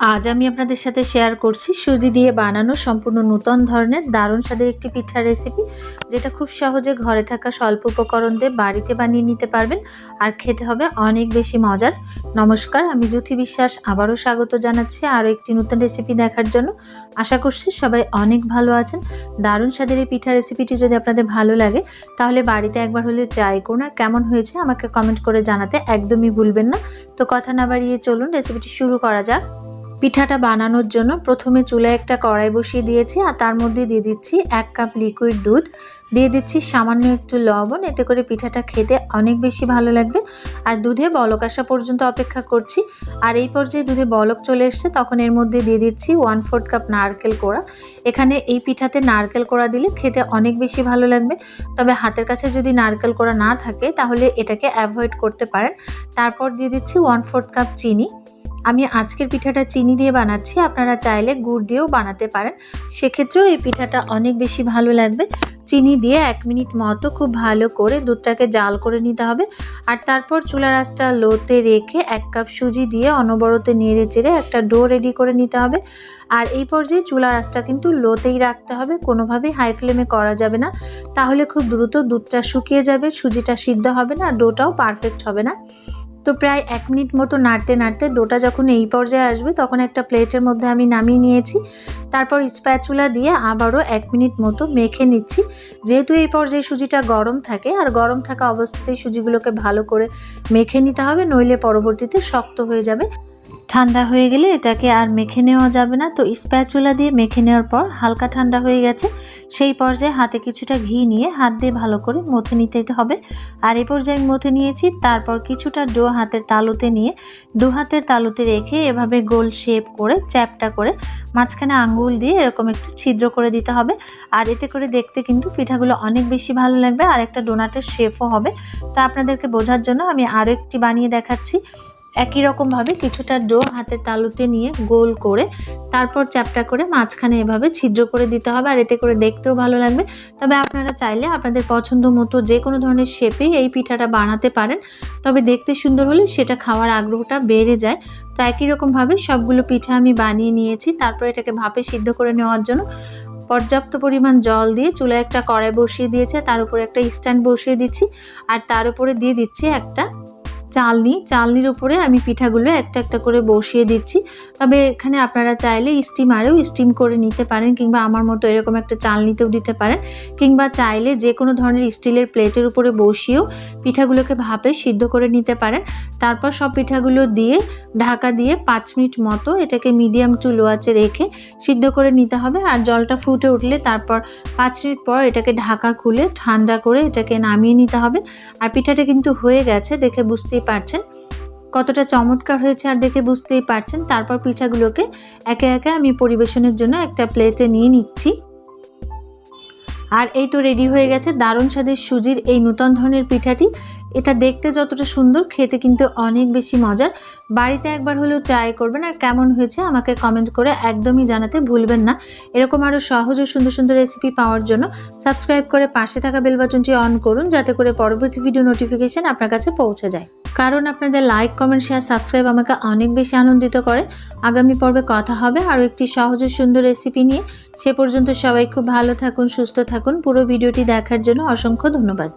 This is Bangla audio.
আজ আমি আপনাদের সাথে শেয়ার করছি সুজি দিয়ে বানানো সম্পূর্ণ নূতন ধরনের দারুণ স্বাদের একটি পিঠা রেসিপি যেটা খুব সহজে ঘরে থাকা স্বল্প উপকরণ দিয়ে বাড়িতে বানিয়ে নিতে পারবেন আর খেতে হবে অনেক বেশি মজার। নমস্কার, আমি জ্যোতি বিশ্বাস, আবারও স্বাগত জানাচ্ছি আরও একটি নতুন রেসিপি দেখার জন্য। আশা করছি সবাই অনেক ভালো আছেন। দারুণ স্বাদের এই পিঠা রেসিপিটি যদি আপনাদের ভালো লাগে, তাহলে বাড়িতে একবার হলে ট্রাই করুন। আর কেমন হয়েছে আমাকে কমেন্ট করে জানাতে একদমই ভুলবেন না। তো কথা না বাড়িয়ে চলুন রেসিপিটি শুরু করা যাক। পিঠাটা বানানোর জন্য প্রথমে চুলায় একটা কড়াই বসিয়ে দিয়েছি আর তার মধ্যে দিয়ে দিচ্ছি এক কাপ লিকুইড দুধ। দিয়ে দিচ্ছি সামান্য একটু লবণ, এতে করে পিঠাটা খেতে অনেক বেশি ভালো লাগবে। আর দুধে বলক আসা পর্যন্ত অপেক্ষা করছি। আর এই পর্যায়ে দুধে বলক চলে এসছে, তখন এর মধ্যে দিয়ে দিচ্ছি ওয়ান ফোর্থ কাপ নারকেল কোড়া। এখানে এই পিঠাতে নারকেল কোড়া দিলে খেতে অনেক বেশি ভালো লাগবে। তবে হাতের কাছে যদি নারকেল কোড়া না থাকে, তাহলে এটাকে অ্যাভয়েড করতে পারেন। তারপর দিয়ে দিচ্ছি ওয়ান ফোর্থ কাপ চিনি। আমি আজকের পিঠাটা চিনি দিয়ে বানাচ্ছি। আপনারা চাইলে গুড় দিয়েও বানাতে পারেন। সেক্ষেত্রেও এই পিঠাটা অনেক বেশি ভালো লাগবে। চিনি দিয়ে এক মিনিট মতো খুব ভালো করে দুধটাকে জাল করে নিতে হবে। আর তারপর চুলা রাসটা লোতে রেখে এক কাপ সুজি দিয়ে অনবরত নেড়ে চেড়ে একটা ডো রেডি করে নিতে হবে। আর এই পর্যায়ে চুলা রাসটা কিন্তু লোতেই রাখতে হবে। কোনোভাবেই হাই ফ্লেমে করা যাবে না। তাহলে খুব দ্রুত দুধটা শুকিয়ে যাবে, সুজিটা সিদ্ধ হবে না, ডোটাও পারফেক্ট হবে না। তো প্রায় এক মিনিট মতো নাড়তে নাড়তে ডোটা যখন এই পর্যায়ে আসবে, তখন একটা প্লেটের মধ্যে আমি নামিয়ে নিয়েছি। তারপর স্প্যাচুলা দিয়ে আবারও এক মিনিট মতো মেখে নিচ্ছি। যেহেতু এই পর্যায়ে সুজিটা গরম থাকে, আর গরম থাকা অবস্থাতেই সুজিগুলোকে ভালো করে মেখে নিতে হবে, নইলে পরবর্তীতে শক্ত হয়ে যাবে। ঠান্ডা হয়ে গেলে এটাকে আর মেখে নেওয়া যাবে না। তো স্প্যাচুলা দিয়ে মেখে নেওয়ার পর হালকা ঠান্ডা হয়ে গেছে। সেই পর্যায়ে হাতে কিছুটা ঘি নিয়ে হাত দিয়ে ভালো করে মথে নিতে হবে। আর এ পর্যায়ে আমি মথে নিয়েছি, তারপর কিছুটা ডো হাতের তালুতে নিয়ে দু হাতের তালুতে রেখে এভাবে গোল শেপ করে, চ্যাপটা করে মাঝখানে আঙ্গুল দিয়ে এরকম একটু ছিদ্র করে দিতে হবে। আর এতে করে দেখতে কিন্তু পিঠাগুলো অনেক বেশি ভালো লাগবে। আর একটা ডোনাটের শেপও হবে। তো আপনাদেরকে বোঝার জন্য আমি আরও একটি বানিয়ে দেখাচ্ছি। একই রকমভাবে কিছুটা ডো হাতের তালুতে নিয়ে গোল করে তারপর চ্যাপটা করে মাঝখানে এভাবে ছিদ্র করে দিতে হবে আর এতে করে দেখতেও ভালো লাগবে। তবে আপনারা চাইলে আপনাদের পছন্দ মতো যে কোনো ধরনের শেপেই এই পিঠাটা বানাতে পারেন। তবে দেখতে সুন্দর হলে সেটা খাওয়ার আগ্রহটা বেড়ে যায়। তো একই রকমভাবে সবগুলো পিঠা আমি বানিয়ে নিয়েছি। তারপর এটাকে ভাপে সিদ্ধ করে নেওয়ার জন্য পর্যাপ্ত পরিমাণ জল দিয়ে চুলায় একটা কড়াই বসিয়ে দিয়েছে। তার উপরে একটা স্ট্যান্ড বসিয়ে দিচ্ছি। আর তার উপরে দিয়ে দিচ্ছি একটা চালনি, চালনির উপরে আমি পিঠাগুলো একটা একটা করে বসিয়ে দিচ্ছি। তবে এখানে আপনারা চাইলে স্টিমারেও স্টিম করে নিতে পারেন কিংবা আমার মতো এরকম একটা চালনিতেও দিতে পারেন। কিংবা চাইলে যে কোনো ধরনের স্টিলের প্লেটের উপরে বসিয়েও পিঠাগুলোকে ভাপে সিদ্ধ করে নিতে পারেন। তারপর সব পিঠাগুলো দিয়ে ঢাকা দিয়ে পাঁচ মিনিট মতো এটাকে মিডিয়াম টু লো আঁচে রেখে সিদ্ধ করে নিতে হবে। আর জলটা ফুটে উঠলে তারপর পাঁচ মিনিট পর এটাকে ঢাকা খুলে ঠান্ডা করে এটাকে নামিয়ে নিতে হবে। আর পিঠাটা কিন্তু হয়ে গেছে দেখে বুঝতে বুঝতেই পারছেন। কতটা চমৎকার হয়েছে আর দেখে বুঝতেই পারছেন। তারপর পিঠাগুলোকে একে একে আমি পরিবেশনের জন্য একটা প্লেটে নিয়ে নিচ্ছি। আর এই তো রেডি হয়ে গেছে। দারুণ স্বাদের সুজির এই নূতন ধরনের পিঠাটি। এটা দেখতে যতটা সুন্দর, খেতে কিন্তু অনেক বেশি মজার। বাড়িতে একবার হলেও ট্রাই করবেন আর কেমন হয়েছে আমাকে কমেন্ট করে একদমই জানাতে ভুলবেন না। এরকম আরও সহজ ও সুন্দর সুন্দর রেসিপি পাওয়ার জন্য সাবস্ক্রাইব করে পাশে থাকা বেল বাটনটি অন করুন, যাতে করে পরবর্তী ভিডিও নোটিফিকেশান আপনার কাছে পৌঁছে যায়। কারণ আপনাদের লাইক কমেন্ট শেয়ার সাবস্ক্রাইব আমাকে অনেক বেশি আনন্দিত করে। আগামী পর্বে কথা হবে আরও একটি সহজ সুন্দর রেসিপি নিয়ে। সে পর্যন্ত সবাই খুব ভালো থাকুন, সুস্থ থাকুন। পুরো ভিডিওটি দেখার জন্য অসংখ্য ধন্যবাদ।